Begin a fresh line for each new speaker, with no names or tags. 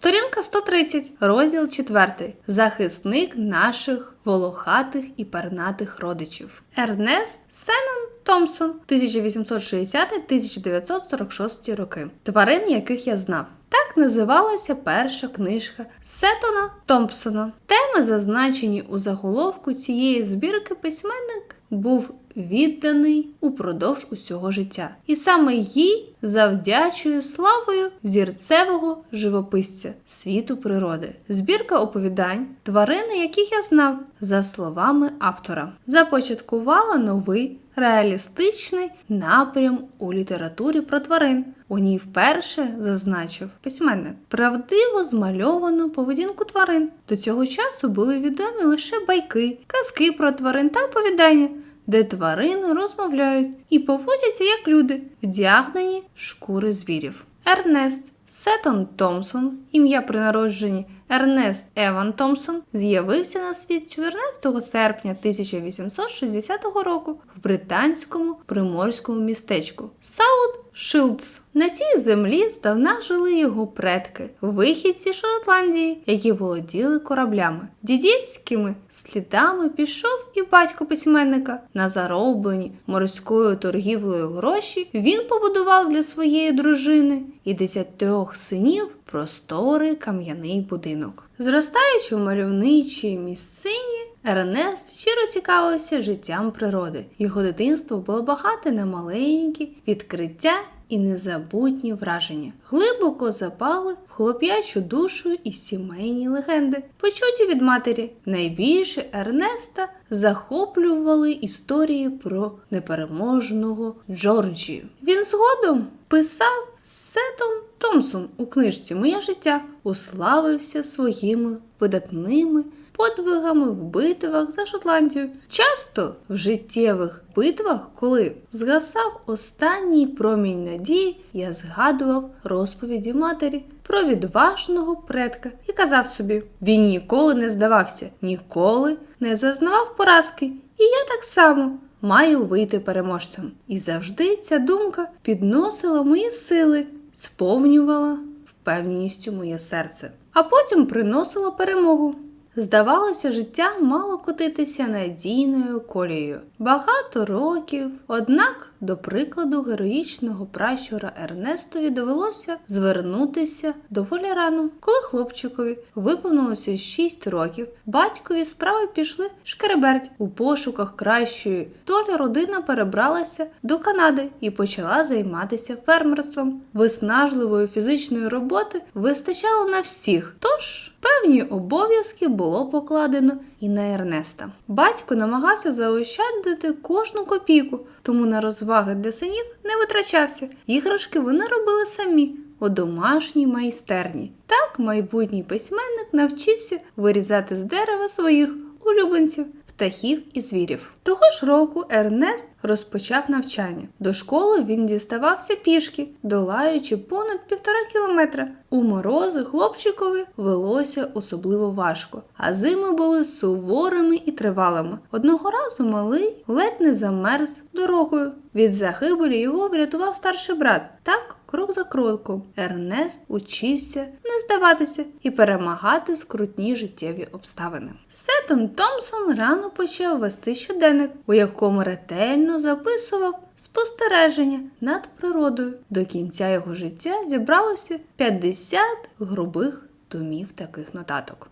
Сторінка 130, розділ 4. Захисник наших волохатих і пернатих родичів. Ернест Сеннон Томпсон, 1860-1946 роки. Тварин, яких я знав. Так називалася перша книжка Сеттона Томпсона. Теми, зазначені у заголовку цієї збірки, письменник був відданий упродовж усього життя. І саме їй завдячує славою зірцевого живописця світу природи. Збірка оповідань, тварини, яких я знав, за словами автора, започаткувала новий реалістичний напрям у літературі про тварин. У ній вперше зазначив письменник правдиво змальовану поведінку тварин. До цього часу були відомі лише байки, казки про тварин та оповідання, де тварини розмовляють і поводяться як люди, вдягнені шкури звірів. Ернест Сеттон Томпсон, ім'я при народженні Ернест Еван Томпсон, з'явився на світ 14 серпня 1860 року в британському приморському містечку Саут Шилдс. На цій землі здавна жили його предки, вихідці Шотландії, які володіли кораблями. Дідівськими слідами пішов і батько письменника. На зароблені морською торгівлею гроші він побудував для своєї дружини і десятьох синів просторий кам'яний будинок. Зростаючи в мальовничій місцині, Ернест щиро цікавився життям природи. Його дитинство було багате на маленькі відкриття і незабутні враження. Глибоко запали в хлоп'ячу душу і сімейні легенди, почуті від матері. Найбільше Ернеста захоплювали історії про непереможного Джорджію. Він згодом писав Сетом Томсон у книжці Моє життя уславився своїми видатними подвигами в битвах за Шотландію. Часто в життєвих битвах, коли згасав останній промінь надії, я згадував розповіді матері про відважного предка і казав собі: він ніколи не здавався, ніколи не зазнавав поразки, і я так само. Маю вийти переможцем. І завжди ця думка підносила мої сили, сповнювала впевненістю моє серце, а потім приносила перемогу. Здавалося, життя мало котитися надійною колією. Багато років, однак, до прикладу героїчного пращура Ернестові довелося звернутися доволі рано. Коли хлопчикові виповнилося 6 років, батькові справи пішли шкереберть. У пошуках кращої долі родина перебралася до Канади і почала займатися фермерством. Виснажливої фізичної роботи вистачало на всіх. Тож певні обов'язки було покладено і на Ернеста. Батько намагався заощадити кожну копійку, тому на розваги для синів не витрачався. Іграшки вони робили самі у домашній майстерні. Так майбутній письменник навчився вирізати з дерева своїх улюбленців. Птахів і звірів. Того ж року Ернест розпочав навчання. До школи він діставався пішки, долаючи понад півтора кілометра. У морози хлопчикові велося особливо важко, а зими були суворими і тривалими. Одного разу малий ледь не замерз дорогою. Від загибелі його врятував старший брат. Так Крок за кроком Ернест учився здаватися і перемагати скрутні життєві обставини. Сеттон Томпсон рано почав вести щоденник, у якому ретельно записував спостереження над природою. До кінця його життя зібралося 50 грубих томів таких нотаток.